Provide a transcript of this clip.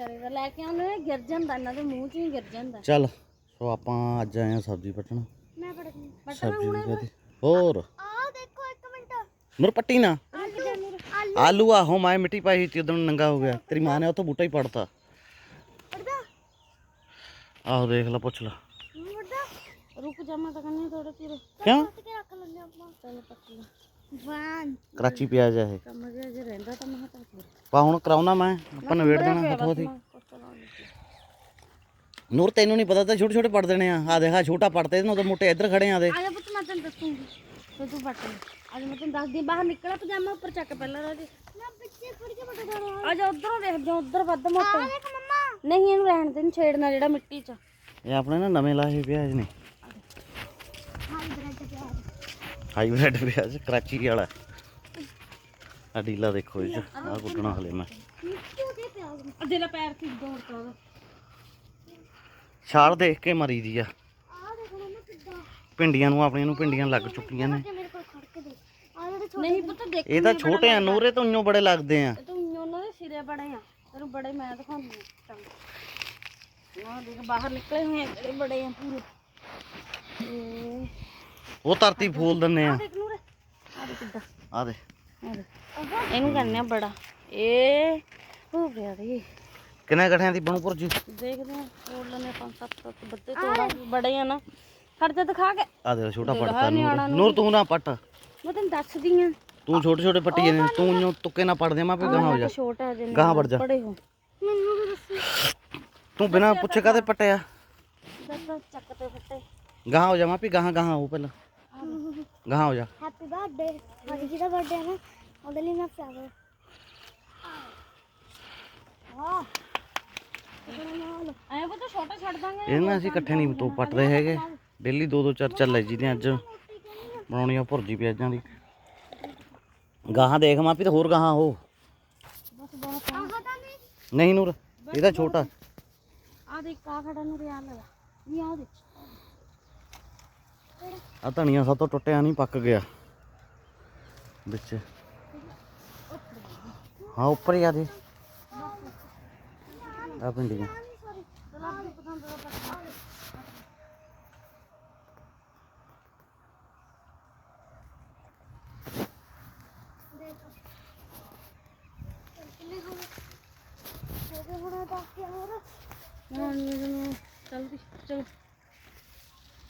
ਵਿਚਾਰੇ ਦਾ ਲੈ ਕੇ ਆਉਂਦੇ ਨੇ ਗਿਰ ਜਾਂਦਾ ਇਹਨਾਂ ਦੇ ਮੂੰਹ 'ਚ ਹੀ ਗਿਰ ਜਾਂਦਾ। ਚੱਲ ਸੋ ਆਪਾਂ ਅੱਜ ਆਏ ਆ ਸਬਜ਼ੀ ਪੱਟਣ। ਮੈਂ ਪੜ ਗਈ ਸਬਜ਼ੀ ਵੀ ਕਹਦੀ ਹੋਰ? ਆ ਦੇਖੋ ਇੱਕ ਮਿੰਟ। ਨੂਰ ਪੱਟੀ ਨਾ। ਆਲੂ। ਆਲੂ ਆਲੂ ਆਹੋ ਮੈਂ ਮਿੱਟੀ ਪਾਈ ਸੀ ਉਦੋਂ ਨੰਗਾ ਹੋ ਗਿਆ। ਤੇਰੀ ਮਾਂ ਨੇ ਉੱਥੋਂ ਬੂਟਾ ਹੀ ਪੜਤਾ। ਪੜਦਾ ਆਹੋ ਦੇਖ ਲੈ ਪੁੱਛ ਲੈ। ਪੜਦਾ ਰੁਕ ਜਾ ਮੈਂ ਤਾਂ ਕਹਿੰਦੀ ਥੋੜਾ ਚਿਰ। ਕਿਉਂ? ਕੱਟ ਕੇ ਰੱਖ ਲੈਂਦੇ ਆਪਾਂ। ਚਲ ਪੱਟ ਲੈ। ਵਾਨ ਕਰਾਚੀ ਪਿਆਜ਼ ਆ ਇਹ। ਕੰਮ ਜਿਹਾ ਜੇ ਰਹਿੰਦਾ ਤਾਂ ਮੈਂ ਤਾਂ ਪਾ ਹੁਣ ਕਰਾਉਣਾ ਮੈਂ ਆਪਾਂ ਨਵੇੜ ਦੇਣਾ ਹੱਥੋਂ ਹੱਥੀ। ਨੂਰ ਤੈਨੂੰ ਨਹੀਂ ਪਤਾ ਤਾਂ ਛੋਟੇ ਛੋਟੇ ਪੜ ਦੇਣੇ ਆ। ਆ ਦੇਖ ਆ ਛੋਟਾ ਪੜਤੇ ਇਹਨੂੰ ਤਾਂ ਮੋਟੇ ਇੱਧਰ ਖੜੇ ਆ ਦੇ ਆ ਜਾ ਪੁੱਤ ਮੈਂ ਤੈਨੂੰ ਦੱਸੂਗੀ। ਤੂੰ ਪੱਟ ਲੈ। ਅੱਜ ਮੈਂ ਤੈਨੂੰ ਦੱਸਦੀ ਬਾਹਰ ਨਿਕਲਾ ਪਜਾਮਾ ਉੱਪਰ ਚੱਕ ਪਹਿਲਾਂ ਰਾਜੇ ਮੈਂ ਪਿੱਛੇ ਫੜ ਕੇ ਦਾਂ ਆ ਜਾ ਉਧਰੋਂ ਦੇਖ ਜਾ ਉਧਰ ਵੱਧ ਮੋਟਾ। ਆ ਦੇਖ ਮੰਮਾ। ਨਹੀਂ ਇਹਨੂੰ ਰਹਿਣ ਦੇ ਨੀ ਛੇੜਨਾ ਜਿਹੜਾ ਮਿੱਟੀ 'ਚ। ਇਹ ਆਪਣੇ ਨਾ ਨਵੇਂ ਲਾਏ ਪਿਆਜ਼ ਨੇ। ਹਾਂ ਬ੍ਰੈਡ ਪਿਆ ਹਾਈਬ੍ਰਿਡ ਪਿਆਜ਼ ਕਰਾਚੀ ਵਾਲਾ। ਆ ਡੀਲਾ ਦੇਖੋ ਇਹ ਆ ਕੁੱਟਣਾ ਹਲੇ ਮੈਂ। ਦੇ ਅੱਧੇ ਦਾ ਪੈਰ ਸੀ ਦੌੜ ਤਾ ਛਾਲ ਦੇਖ ਕੇ ਮਰੀ ਦੀ ਆ। ਆ ਦੇਖ ਮੰਮਾ ਕਿੱਦਾਂ। ਭਿੰਡੀਆਂ ਨੂੰ ਆਪਣੀਆਂ ਨੂੰ ਭਿੰਡੀਆਂ ਲੱਗ ਚੁੱਕੀਆਂ ਨੇ। ਮੇਰੇ ਕੋਲ ਖੜ ਕੇ ਦੇਖ। ਆ ਜਿਹੜੇ ਛੋਟੇ ਨਹੀਂ ਪੁੱਤ ਦੇਖ ਇਹ ਤਾਂ ਛੋਟੇ ਆ ਨੂਰੇ ਤੋਂ ਇੰਨੋਂ ਬੜੇ ਲੱਗਦੇ ਆ। ਤੂੰ ਉਹਨਾਂ ਦੇ ਸਿਰੇ ਬੜੇ ਆ। ਤੈਨੂੰ ਬੜੇ ਮੈਂ ਦਿਖਾਉਂਦੀ ਆ ਚੰਗ ਆ ਦੇਖ ਬਾਹਰ ਨਿਕਲੇ ਹੋਏ ਆ ਜਿਹੜੇ ਬੜੇ ਆ ਪੂਰੇ। ਤੇ ਉਹ ਧਰਤੀ ਫੂਲ ਦਿੰਨੇ ਆ। ਆ ਦੇਖ ਕਿੱਦਾਂ ਆ ਦੇ ਇਹਨੂੰ ਆ ਬੜਾ। ਇਹ ਹੋ ਗਿਆ ਰੇ ਕਿੰਨੇ ਗੱਠਿਆਂ ਦੀ ਬਣੂ ਭੁਰਜੀ? ਦੇਖਦੇ ਆ ਤੋੜ ਲੈਨੇ ਪੰਜ ਸੱਤ ਸੱਤ ਬੱਤੇ ਤੋੜਾ ਬੜੇ ਆ ਨਾ। ਖੜ ਜਾ ਦਿਖਾ ਕੇ। ਆ ਦੇ। ਛੋਟਾ ਪੜਤਾ ਨੂਰ ਨੂਰ ਤੂੰ ਨਾ ਪੱਟ। ਮੈਂ ਤੈਨੂੰ ਦੱਸਦੀ ਆ। ਤੂੰ ਛੋਟੇ ਛੋਟੇ ਪੱਟੀ ਜਾਂਦੇ ਤੂੰ ਇੰਨੋਂ ਤੁੱਕੇ ਨਾ ਪੜ ਦੇ ਮੈਂ ਵੀ ਗਾਹਾਂ ਹੋ ਜਾ। ਛੋਟਾ ਜਿਹਾ ਗਾਹਾਂ ਵੜ ਜਾ। ਬੜੇ ਹੋ। ਮੈਨੂੰ ਵੀ ਦੱਸੀ। ਤੂੰ ਬਿਨਾਂ ਪੁੱਛੇ ਕਾਤੇ ਪੱਟਿਆ ਦੱਸ ਚੱਕ ਤੇ ਫੱਟੇ ਗਾਹਾਂ ਹੋ ਜਾ ਮਾਪੀ ਗਾਹਾਂ ਗਾਹਾਂ ਹੋ ਪਹਿਲਾਂ। ਗਾਹਾਂ ਹੋ ਜਾ। ਹੈਪੀ ਬਰਥਡੇ ਅੱਜ ਜਿਹਦਾ ਬਰਥਡੇ ਹੈ ਨਾ ਉਹਦੇ ਲਈ ਮੈਂ ਫਲਾਵਰ ਵਾਹ ਐ ਛੋਟਾ ਛੱਡ ਦਾਂਗੇ ਅਸੀਂ ਇਕੱਠੇ ਨਹੀਂ ਤੋਂ ਪੱਟਦੇ ਹੈਗੇ। ਡੇਲੀ ਦੋ ਦੋ ਚਾਰ ਚਾਰ ਲੈ ਜੀਦੇ ਅੱਜ। ਬਣਾਉਣੀ ਆ ਭੁਰਜੀ ਪਿਆਜ਼ਾਂ ਦੀ। ਗਾਹਾਂ ਦੇਖ ਮਾਪੀ ਤੇ ਹੋਰ ਗਾਹਾਂ ਹੋ ਨਹੀਂ ਨੂਰ ਇਹ ਤਾਂ ਛੋਟਾ। ਆ ਦੇਖ ਕਾ ਖੜਾ ਨੂੰ ਰਿਆ ਲਗਾ ਇਹ ਆ ਦੇਖ। ਆ ਧਨੀਆ ਸਭ ਤੋਂ ਟੁੱਟਿਆ ਨਹੀਂ ਪੱਕ ਗਿਆ। ਵਿੱਚ। ਹਾਂ, ਉੱਪਰ ਹੀ ਆ ਦੇ। ਆ ਪਿੰਡੀਆਂ। ਸੌਰੀ ਚਲ ਆਪਣੀ ਪਸੰਦ ਦਾ ਪੱਕਾ ਹੁਣ ਚੱਲ ਵੀ ਚਲੋ।